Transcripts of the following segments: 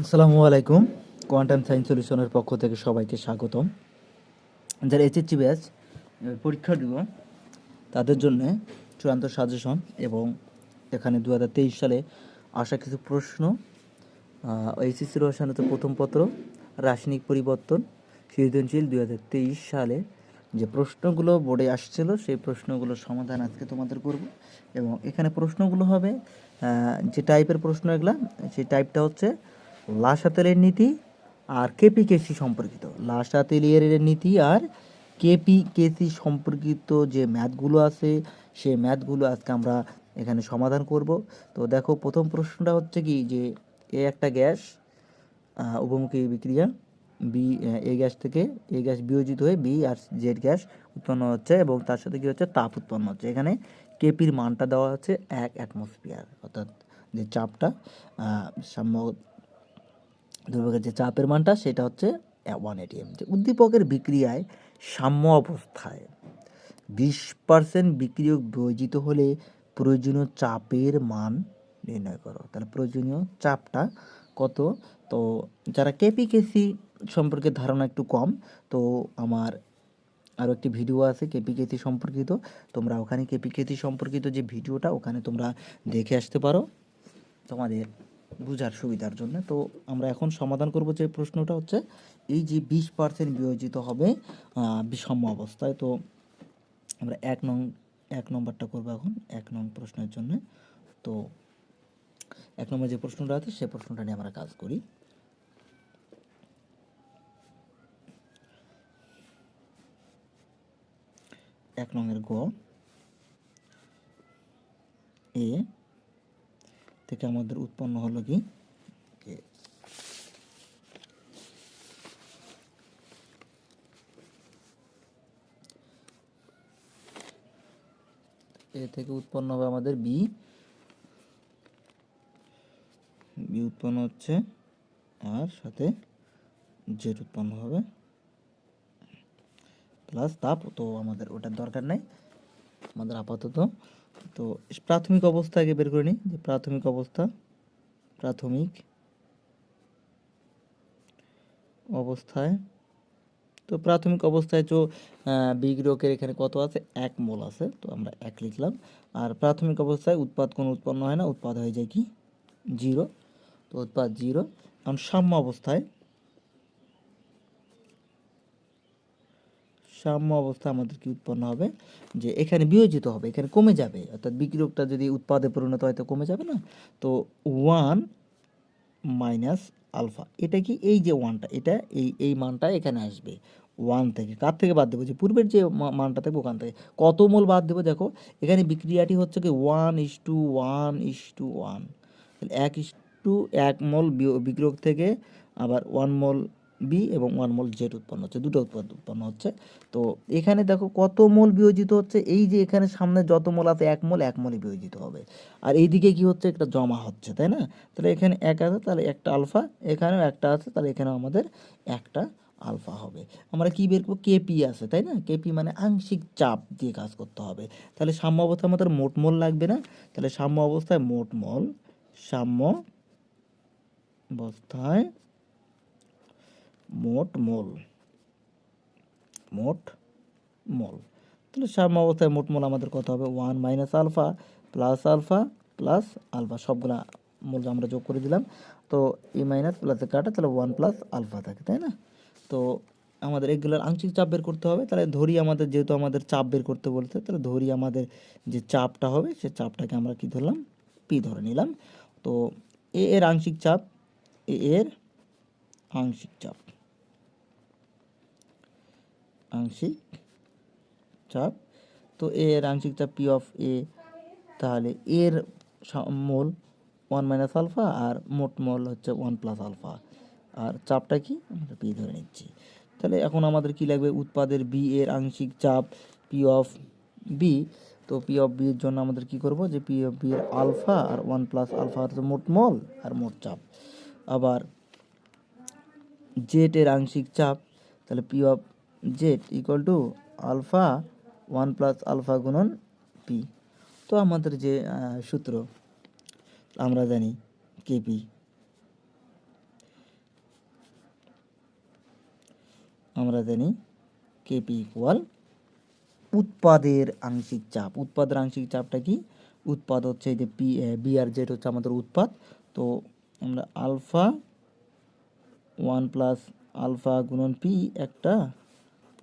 আসসালামু আলাইকুম। Quantum science সলিউশনের পক্ষ থেকে সবাইকে স্বাগতম। যারা এইচএসসি ব্যাচ পরীক্ষা দিব, তাদের জন্য চূড়ান্ত সাজেশন এবং এখানে দু হাজার তেইশ সালে আসা কিছু প্রশ্ন এইচএসসি রসায়নতে প্রথম পত্র, রাসায়নিক পরিবর্তন, সৃজনশীল দু হাজার তেইশ সালে যে প্রশ্নগুলো বোর্ডে আসছিল, সেই প্রশ্নগুলোর সমাধান আজকে তোমাদের করব। এবং এখানে প্রশ্নগুলো হবে যে টাইপের প্রশ্ন এগুলা, সেই টাইপটা হচ্ছে লাসাতেলের নীতি আর কেপি কেসি সম্পর্কিত লাসাতেলিয়ের নীতি আর কেপি কেসি সম্পর্কিত যে ম্যাথগুলো আছে সেই ম্যাথগুলো আজকে আমরা এখানে সমাধান করব। তো দেখো প্রথম প্রশ্নটা হচ্ছে কি যে এ একটা গ্যাস আহ, উভমুখী বিক্রিয়া বি এ গ্যাস থেকে এ গ্যাস বিয়োজিত হয়ে বি আর জেড গ্যাস উৎপন্ন হচ্ছে এবং তার সাথে কি হচ্ছে? তাপ উৎপন্ন হচ্ছে। এখানে কেপির মানটা দেওয়া হচ্ছে এক অ্যাটমসফিয়ার অর্থাৎ যে চাপটা সাম্য দুর্ভোগের যে চাপের মানটা, সেটা হচ্ছে ওয়ান এটিএম যে উদ্দীপকের বিক্রিয়ায় সাম্য অবস্থায়। বিশ পার্সেন্ট বিক্রিয়ক বিয়োজিত হলে প্রয়োজনীয় চাপের মান নির্ণয় করো। তাহলে প্রয়োজনীয় চাপটা কত? তো যারা কেপি কেসি সম্পর্কে ধারণা একটু কম, তো আমার আরও একটি ভিডিও আছে কেপি কেসি সম্পর্কিত। তোমরা ওখানে কেপি কেসি সম্পর্কিত যে ভিডিওটা, ওখানে তোমরা দেখে আসতে পারো। তোমাদের বোঝার সুবিধার জন্য। তো আমরা এখন সমাধান করব যে প্রশ্নটা হচ্ছে এই যে বিশ পার্সেন্ট বিয়োজিত হবে আহ, বিষম অবস্থায় তো আমরা এক নং এক নম্বরটা করব এখন এক নং প্রশ্নের জন্য। তো এক নম্বর যে প্রশ্নটা আছে সে প্রশ্নটা নিয়ে আমরা কাজ করি। এক নংয়ের গ এ থেকে আমাদের উৎপন্ন হলো কি? এ থেকে উৎপন্ন হবে আমাদের বি। বি উৎপন্ন হচ্ছে আর সাথে জেড উৎপন্ন হবে। প্লাস তাপ, তো আমাদের ওটার দরকার নাই। আমাদের আপাতত তো প্রাথমিক অবস্থা আগে বের করে নিই যে প্রাথমিক অবস্থা, প্রাথমিক অবস্থায়। তো প্রাথমিক অবস্থায় তো বিগ্রহের এখানে কত আছে? এক মোল আছে, তো আমরা এক লিখলাম। আর প্রাথমিক অবস্থায় উৎপাদ কোনো উৎপন্ন হয় না, উৎপাদ হয়ে যায় কি? জিরো। তো উৎপাদ জিরো। এখন সাম্য অবস্থায় সাম্য অবস্থা আমাদের কি উৎপন্ন হবে, যে এখানে বিয়োজিত হবে, এখানে কমে যাবে। অর্থাৎ বিক্রিয়কটা যদি উৎপাদে পরিণত হয় তো কমে যাবে না? তো ওয়ান মাইনাস আলফা। এটা কি এই যে ওয়ানটা? এটা এই এই মানটা এখানে আসবে। ওয়ান থেকে। কার থেকে বাদ দেবো? যে পূর্বের যে মানটা থাকবে ওখান থেকে। কত মোল বাদ দেবো? দেখো, এখানে বিক্রিয়াটি হচ্ছে কি one is to one is to one. এক ইস টু এক মোল বিক্রিয়ক থেকে আবার ওয়ান মোল বি এবং ওয়ান মোল জেড উৎপন্ন হচ্ছে, দুটো উৎপাদ উৎপন্ন হচ্ছে। তো এখানে দেখো কত মোল বিয়োজিত হচ্ছে, এই যে এখানে সামনে যত মোল আছে, এক মোল এক মোলই বিয়োজিত হবে। আর এইদিকে কি হচ্ছে, একটা জমা হচ্ছে, তাই না? তাহলে এখানে এক আছে, তাহলে একটা আলফা এখানেও একটা আছে, তাহলে এখানেও আমাদের একটা আলফা হবে। আমরা কি বের করব? কেপি আছে, তাই না? কেপি মানে আংশিক চাপ দিয়ে কাজ করতে হবে। তাহলে সাম্য অবস্থায় আমাদের মোট মোল লাগবে না। তাহলে সাম্য অবস্থায় মোট মোল সাম্য অবস্থায় মোট মোল। মোট মোল। তাহলে সাম্য অবস্থায় মোট মোল আমাদের কত হবে? One minus alpha plus alpha plus alpha সবগুলা মোল আমরা যোগ করে দিলাম। তো ই মাইনাস প্লাসে কাটা তাহলে ওয়ান প্লাস আলফা থাকে, তাই না? তো আমাদের এগুলোর আংশিক চাপ বের করতে হবে। তাহলে ধরি আমাদের যেহেতু আমাদের চাপ বের করতে বলতে তাহলে ধরি আমাদের যে চাপটা হবে, সে চাপটাকে আমরা কি ধরলাম? পি ধরে নিলাম। তো এ এর আংশিক চাপ এ এর আংশিক চাপ। আংশিক চাপ। তো এ এর আংশিক চাপ পি অফ এ তাহলে এর মোল ওয়ান মাইনাস আলফা আর মোট মোল হচ্ছে ওয়ান প্লাস আলফা আর চাপটা কি? আমরা পি ধরে নিচ্ছি। তাহলে এখন আমাদের কি লাগবে? উৎপাদের বি এর আংশিক চাপ পি অফ বি তো পি অফ বি এর জন্য আমাদের কি করব? যে পি অফ বি এর আলফা আর ওয়ান প্লাস আলফা হচ্ছে মোট মোল আর মোট চাপ। আবার জেড এর আংশিক চাপ, তাহলে P of Z equal to alpha one plus alpha গুণন পি তো আমাদের যে সূত্র, আমরা জানি কেপি আমরা জানি কেপি ইকুয়াল উৎপাদের আংশিক চাপ। উৎপাদের আংশিক চাপটা কি? উৎপাদ হচ্ছে এই যে পি বি আর জেড হচ্ছে আমাদের উৎপাদ। তো আমরা আলফা ওয়ান প্লাস আলফা গুণন পি একটা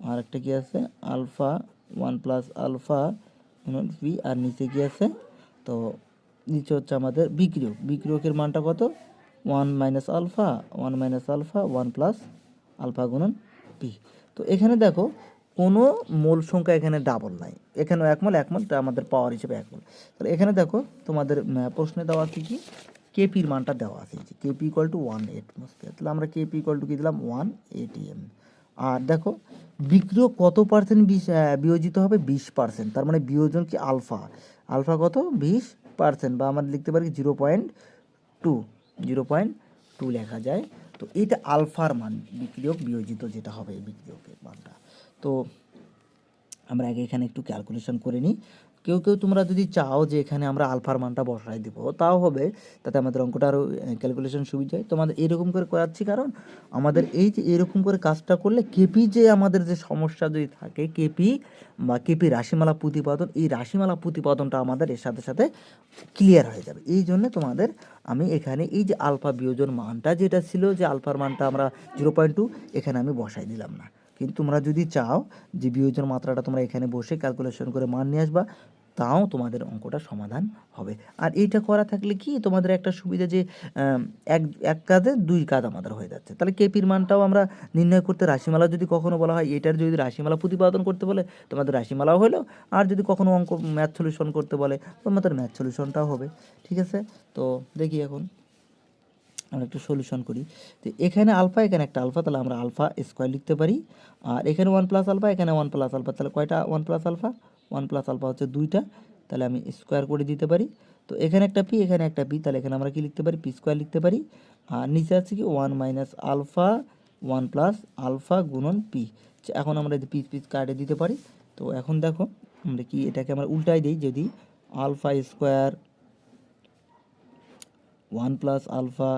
আর একটা কি আছে? Alpha, one plus alpha P আর নিচে কি আছে? তো নিচে হচ্ছে আমাদের বিক্রিয়ক বিক্রিয়কের মানটা কত? One minus alpha, one minus alpha, one plus alpha গুণন পি তো এখানে দেখো, কোনো মূল সংখ্যা এখানে ডাবল নাই। এখানেও একমল একমল এক মোল, তা আমাদের পাওয়ার হিসেবে একমল তাহলে এখানে দেখো, তোমাদের প্রশ্নে দেওয়া আছে কি? কেপির মানটা দেওয়া আছে। যে KP equal to one atmosphere তাহলে আমরা কেপি ইকুয়াল টু কি দিলাম? ওয়ান এটিএম আর দেখো, বিক্রিয় কত পার্সেন্ট বিয়োজিত হবে? বিশ পার্সেন্ট তার মানে বিয়োজন কি আলফা? আলফা কত? বিশ পার্সেন্ট বা আমরা লিখতে পারি zero point two zero point two লেখা যায়। তো এটা আলফার মান, বিক্রিয়ক বিয়োজিত যেটা হবে বিক্রিয়কের মানটা। তো আমরা আগে এখানে একটু ক্যালকুলেশন করে নিই। কেউ কেউ তোমরা যদি চাও যে এখানে আমরা আলফার মানটা বসাই দিব, তাও হবে। তাতে আমাদের অঙ্কটা আরও ক্যালকুলেশন সুবিধা হয়। তোমাদের এরকম করে করাচ্ছি কারণ আমাদের এই যে এরকম করে কাজটা করলে কেপি যে আমাদের যে সমস্যা যদি থাকে কেপি বা কেপি রাশিমালা প্রতিপাদন, এই রাশিমালা প্রতিপাদনটা আমাদের এর সাথে সাথে ক্লিয়ার হয়ে যাবে। এই জন্য তোমাদের আমি এখানে এই যে আলফা বিয়োজন মানটা, যেটা ছিল যে আলফার মানটা আমরা জিরো পয়েন্ট টু এখানে আমি বসাই দিলাম না। কিন্তু তোমরা যদি চাও যে বিয়োজন মাত্রাটা তোমরা এখানে বসে ক্যালকুলেশন করে মান নিয়ে আসবা, তাও তোমাদের অঙ্কটা সমাধান হবে। আর এইটা করা থাকলে কি তোমাদের একটা সুবিধা যে এক এক কাজে দুই কাজ আমাদের হয়ে যাচ্ছে। তাহলে কেপির মানটাও আমরা নির্ণয় করতে রাশিমালা যদি কখনো বলা হয়, এটার যদি রাশিমালা প্রতিপাদন করতে বলে, তোমাদের রাশিমালাও হলো। আর যদি কখনো অঙ্ক ম্যাথ সলিউশন করতে বলে, তোমাদের ম্যাথ সলিউশনটাও হবে। ঠিক আছে? তো দেখি এখন। আমরা একটু সলিউশন করি। তো এখানে আলফা এখানে একটা আলফা তাহলে আমরা আলফা স্কোয়ার লিখতে পারি। আর এখানে ওয়ান প্লাস আলফা এখানে ওয়ান প্লাস আলফা তাহলে কয়টা one plus alpha one plus alpha হচ্ছে দুইটা, তাহলে আমি স্কোয়ার করে দিতে পারি। তো এখানে একটা পি এখানে একটা পি তাহলে এখানে আমরা কি লিখতে পারি? পি স্কোয়ার লিখতে পারি। আর নিচে আছে কি? One minus alpha one plus alpha গুণন পি এখন আমরা পিস পিস কাটে দিতে পারি। তো এখন দেখো, আমরা কি এটাকে আমরা উল্টাই দিই, যদি alpha square one plus alpha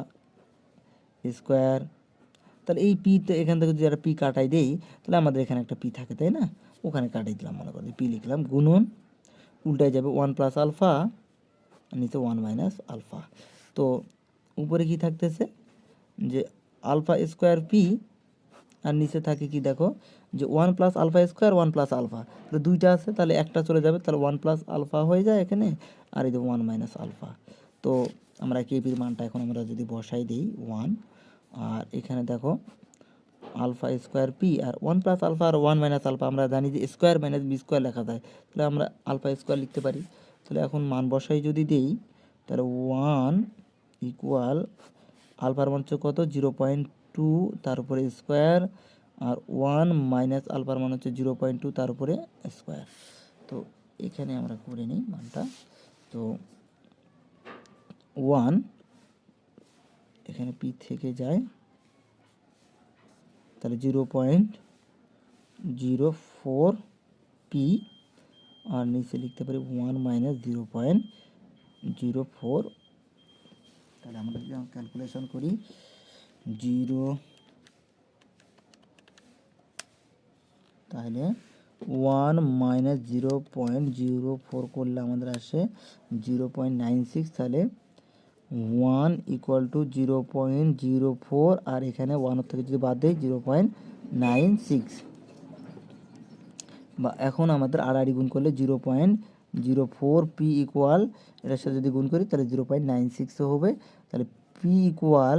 square. তাহলে এই পি তো এখান থেকে যদি একটা পি কাটাই দেই, তাহলে আমাদের এখানে একটা পি থাকে, তাই না? ওখানে কাটাই দিলাম, মনে করি পি লিখলাম গুণন, উল্টায় যাবে ওয়ান প্লাস আলফা নিচে ওয়ান মাইনাস আলফা তো উপরে কি থাকতেছে? যে আলফা স্কোয়ার পি আর নিচে থাকে কি দেখো? যে one plus alpha square one plus alpha তো দুইটা আছে, তাহলে একটা চলে যাবে, তাহলে ওয়ান প্লাস আলফা হয়ে যায় এখানে, আর এই যে ওয়ান মাইনাস আলফা তো আমরা কেপির মানটা এখন আমরা যদি বসাই দিই ওয়ান আর এখানে দেখো আলফা স্কোয়ার পি আর ওয়ান প্লাস আলফা আর ওয়ান মাইনাস আলফা আমরা জানি যে স্কোয়ার মাইনাস বি স্কোয়ার লেখা যায়। তাহলে আমরা আলফা স্কোয়ার লিখতে পারি। তাহলে এখন মান বসাই যদি দেই, তাহলে ওয়ান ইকুয়াল আলফার মান হচ্ছে কত? জিরো পয়েন্ট টু তার উপরে স্কোয়ার আর ওয়ান মাইনাস আলফার মান হচ্ছে জিরো পয়েন্ট টু তার উপরে স্কোয়ার তো এখানে আমরা করে নিই মানটা। তো ওয়ান, এখানে পি থেকে যায়। তাহলে zero point zero four P, আর নিচে লিখতে পারি one minus zero point zero four. তাহলে আমরা যদি ক্যালকুলেশন করি, জিরো, তাহলে one minus zero point zero four করলে আমাদের আসে জিরো পয়েন্ট নাইন সিক্স, তাহলে one equal to zero point zero four আর এখানে ওয়ানের থেকে যদি বাদ দেয় জিরো পয়েন্ট নাইন সিক্স বা এখন আমাদের আড়াআড়ি গুণ করলে zero point zero four P equal এটার সাথে যদি গুণ করি, তাহলে জিরো পয়েন্ট নাইন সিক্সও হবে। তাহলে P equal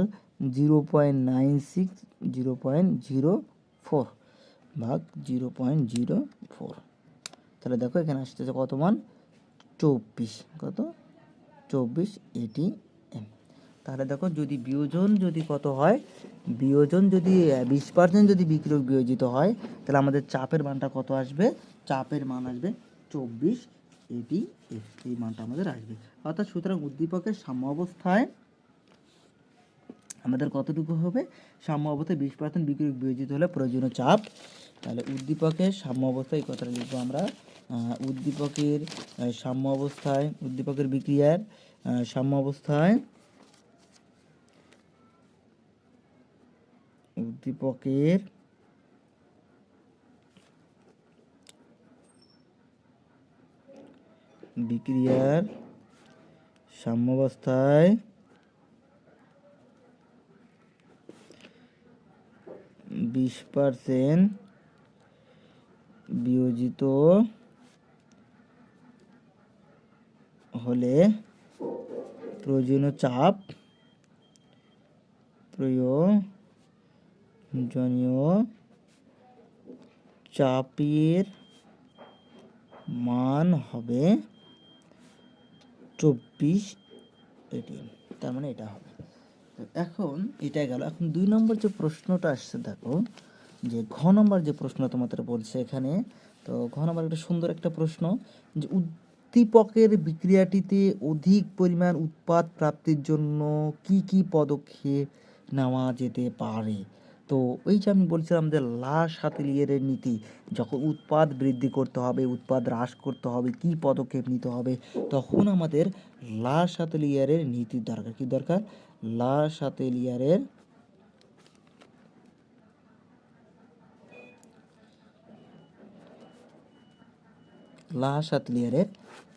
zero point nine six zero point zero four ভাগ জিরো পয়েন্ট জিরো ফোর তাহলে দেখো এখানে আসতেছে কত মান? চব্বিশ। কত? চব্বিশ এটি তাহলে দেখো যদি বিয়োজন যদি কত হয়, বিয়োজন যদি বিশ পার্সেন্ট যদি বিক্রয় বিয়োজিত হয়, তাহলে আমাদের চাপের মানটা কত আসবে? চাপের মান আসবে চব্বিশ, এটি এই মানটা আমাদের আসবে। অর্থাৎ সুতরাং উদ্দীপকের সাম্য অবস্থায় আমাদের কতটুকু হবে? সাম্য অবস্থায় বিশ পার্সেন্ট বিক্রয় বিয়োজিত হলে প্রয়োজনীয় চাপ। তাহলে উদ্দীপকের সাম্য অবস্থায় এই কথাটা লিখব আমরা। উদ্দীপকের সাম্য অবস্থায়, উদ্দীপকের বিক্রিয়ার সাম্য অবস্থায় কর্তৃপক্ষের বিক্রিয়ার সাম্যবস্থায় বিশ পার্সেন্ট বিয়োজিত হলে প্রয়োজনীয় চাপ প্রয়োগ প্রয়োজনীয় চাপের মান হবে চব্বিশ এটি তার মানে এটা হবে। এখন এটা গেল। এখন দুই নম্বর যে প্রশ্নটা আসছে, দেখো, যে ঘ নম্বর যে প্রশ্ন তোমাদের বলছে এখানে, তো ঘ নম্বর একটা সুন্দর একটা প্রশ্ন, যে উদ্দীপকের বিক্রিয়াটিতে অধিক পরিমাণ উৎপাদ প্রাপ্তির জন্য কি কি পদক্ষেপ নেওয়া যেতে পারে? তো ওই যে আমি বলছিলাম যে লাশ হাতিলিয়ারের নীতি, যখন উৎপাদ বৃদ্ধি করতে হবে উৎপাদ হ্রাস করতে হবে, কি পদক্ষেপ নিতে হবে, তখন আমাদের লাশ হাতিলিয়ারের নীতির দরকার। কি দরকার? লাশ হাতিলিয়ারের লাশ হাতলিয়ারের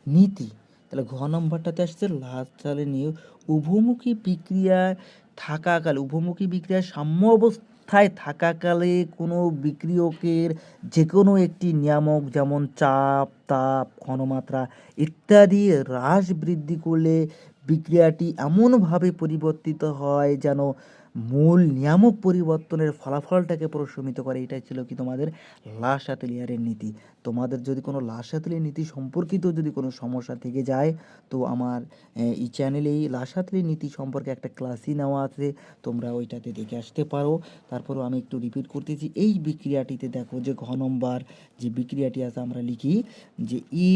নীতি। তাহলে ঘ নম্বরটাতে আসছে লাশ চালে নিয়ে উভমুখী বিক্রিয়ায় থাকাকালে, উভমুখী বিক্রিয়ায় সাম্য অবস্থায় থাকাকালে কোনো বিক্রিয়কের যে কোনো একটি নিয়ামক যেমন চাপ, তাপ, ঘনমাত্রা ইত্যাদি হ্রাস বৃদ্ধি করলে বিক্রিয়াটি এমনভাবে পরিবর্তিত হয় যেন মূল নিয়ামক পরিবর্তনের ফলাফলটাকে প্রশমিত করে, এটাই ছিল কি তোমাদের লাশাতেলিয়ারের নীতি। তোমাদের যদি কোনো লাশ লাশাতেলিয়ার নীতি সম্পর্কিত যদি কোনো সমস্যা থেকে যায়, তো আমার এই চ্যানেলেই লাশাতেলি নীতি সম্পর্কে একটা ক্লাসই নেওয়া আছে, তোমরা ওইটাতে দেখে আসতে পারো। তারপরেও আমি একটু রিপিট করতেছি, এই বিক্রিয়াটিতে দেখো যে ঘ নম্বর যে বিক্রিয়াটি আছে আমরা লিখি যে ই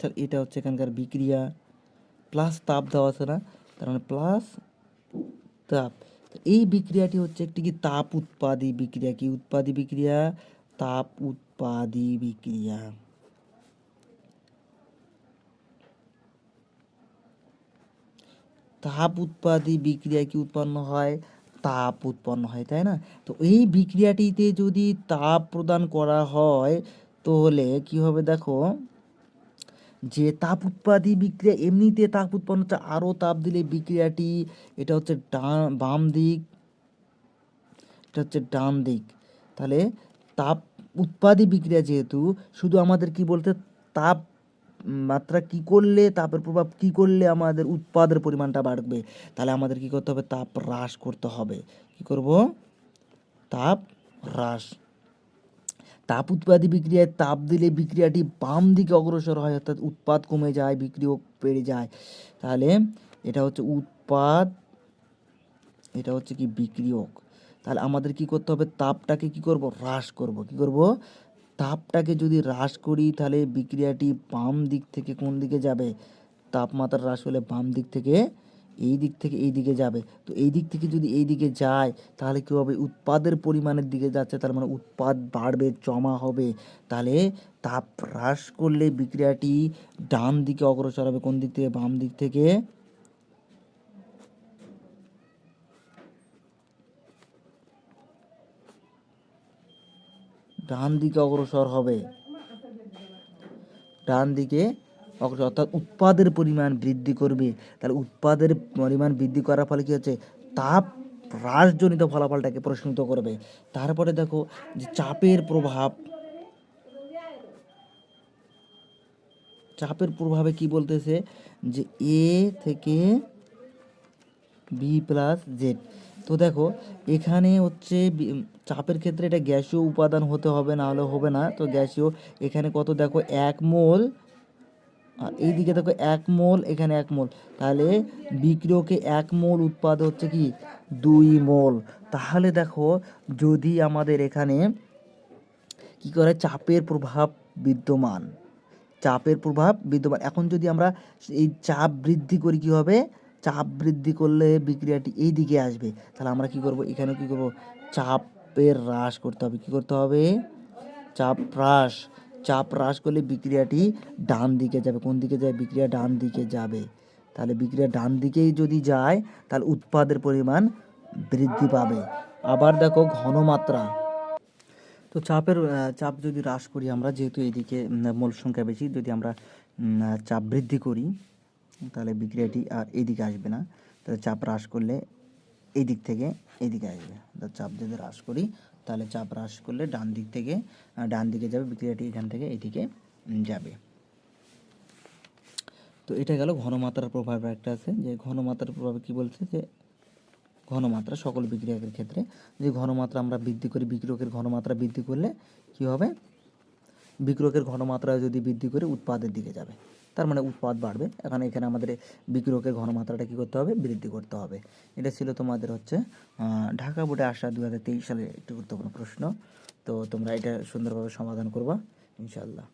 তাহলে এটা হচ্ছে এখানকার বিক্রিয়া প্লাস তাপ দেওয়া আছে না, তার মানে প্লাস তাপ। এই বিক্রিয়াটি হচ্ছে একটি কি তাপ উৎপাদী বিক্রিয়া। কি উৎপাদী বিক্রিয়া? তাপ উৎপাদী বিক্রিয়া। তাপ উৎপাদী বিক্রিয়া কি উৎপন্ন হয়? তাপ উৎপন্ন হয়, তাই না? তো এই বিক্রিয়াটিতে যদি তাপ প্রদান করা হয়, তাহলে কি হবে দেখো যে তাপ উৎপাদী বিক্রিয়া, এমনিতে তাপ উৎপন্ন হচ্ছে, আরও তাপ দিলে বিক্রিয়াটি, এটা হচ্ছে ডান, বাম দিক, এটা হচ্ছে ডান দিক। তাহলে তাপ উৎপাদী বিক্রিয়া যেহেতু, শুধু আমাদের কি বলতে, তাপ মাত্রা কি করলে, তাপের প্রভাব কি করলে আমাদের উৎপাদের পরিমাণটা বাড়বে? তাহলে আমাদের কি করতে হবে? তাপ হ্রাস করতে হবে। কি করব? তাপ হ্রাস। তাপ উৎপাদী বিক্রিয়ায় তাপ দিলে বিক্রিয়াটি বাম দিকে অগ্রসর হয়, অর্থাৎ উৎপাদ কমে যায় বিক্রিয়ক বেড়ে যায়। তাহলে এটা হচ্ছে উৎপাদ, এটা হচ্ছে কি বিক্রিয়ক। তাহলে আমাদের কি করতে হবে? তাপটাকে কি করব? হ্রাস করব। কি করব? তাপটাকে যদি হ্রাস করি, তাহলে বিক্রিয়াটি বাম দিক থেকে কোন দিকে যাবে? তাপমাত্রা হ্রাস হলে বাম দিক থেকে এই দিক থেকে এই দিকে যাবে। তো এই দিক থেকে যদি এই দিকে যায়, তাহলে কী হবে? উৎপাদের পরিমাণের দিকে যাচ্ছে, তার মানে উৎপাদ বাড়বে, জমা হবে। তাহলে তাপ হ্রাস করলে বিক্রিয়াটি ডান দিকে অগ্রসর হবে। কোন দিক থেকে? বাম দিক থেকে। ডান দিকে অগ্রসর হবে। ডান দিকে অর্থাৎ উৎপাদের পরিমাণ বৃদ্ধি করবে। তাহলে উৎপাদের পরিমাণ বৃদ্ধি করার ফলে কী হচ্ছে? তাপ হ্রাসজনিত ফলাফলটাকে প্রশমিত করবে। তারপরে দেখো যে চাপের প্রভাব। চাপের প্রভাবে কি বলতেছে? যে এ থেকে বি প্লাস জেড তো দেখো, এখানে হচ্ছে চাপের ক্ষেত্রে এটা গ্যাসীয় উপাদান হতে হবে, না হলে হবে না। তো গ্যাসীয়, এখানে কত দেখো? এক মোল আর এইদিকে দেখো এক মোল, এখানে এক মোল। তাহলে বিক্রিয়কে এক মোল উৎপাদ হচ্ছে কি? দুই মোল। তাহলে দেখো, যদি আমাদের এখানে কি করে? চাপের প্রভাব বিদ্যমান। চাপের প্রভাব বিদ্যমান। এখন যদি আমরা এই চাপ বৃদ্ধি করি কি হবে? চাপ বৃদ্ধি করলে বিক্রিয়াটি এই দিকে আসবে। তাহলে আমরা কি করব? এখানে কি করব? চাপের হ্রাস করতে হবে। কি করতে হবে? চাপ হ্রাস। চাপ হ্রাস করলে বিক্রিয়াটি ডান দিকে যাবে। কোন দিকে যাবে বিক্রিয়া ডান দিকে যাবে। তাহলে বিক্রিয়া ডান দিকেই যদি যায়, তাহলে উৎপাদের পরিমাণ বৃদ্ধি পাবে। আবার দেখো ঘনমাত্রা। তো চাপের চাপ যদি হ্রাস করি আমরা, যেহেতু এদিকে মোল সংখ্যা বেশি, যদি আমরা চাপ বৃদ্ধি করি, তাহলে বিক্রিয়াটি আর এদিকে আসবে না। তাহলে চাপ হ্রাস করলে এই দিক থেকে এদিকে আসবে। চাপ যদি হ্রাস করি তাহলে চাপ হ্রাস করলে ডান দিক থেকে ডান দিকে যাবে, বিক্রিয়াটি এখান থেকে এদিকে যাবে। তো এটা গেল ঘনমাত্রার প্রভাব একটা আছে, যে ঘনমাত্রার প্রভাবে কি বলছে? যে ঘনমাত্রা সকল বিক্রিয়কের ক্ষেত্রে, যে ঘনমাত্রা আমরা বৃদ্ধি করি, বিক্রিয়কের ঘনমাত্রা বৃদ্ধি করলে কি হবে? বিক্রিয়কের ঘনমাত্রা যদি বৃদ্ধি করে, উৎপাদের দিকে যাবে। তার মানে উৎপাদ বাড়বে। এখানে এখানে আমাদের বিক্রিয়কের ঘনমাত্রাটা কী করতে হবে? বৃদ্ধি করতে হবে। এটা ছিল তোমাদের হচ্ছে ঢাকা বোর্ডে আসা দু হাজার তেইশ সালে একটি গুরুত্বপূর্ণ প্রশ্ন। তো তোমরা এটা সুন্দরভাবে সমাধান করবা ইনশাল্লাহ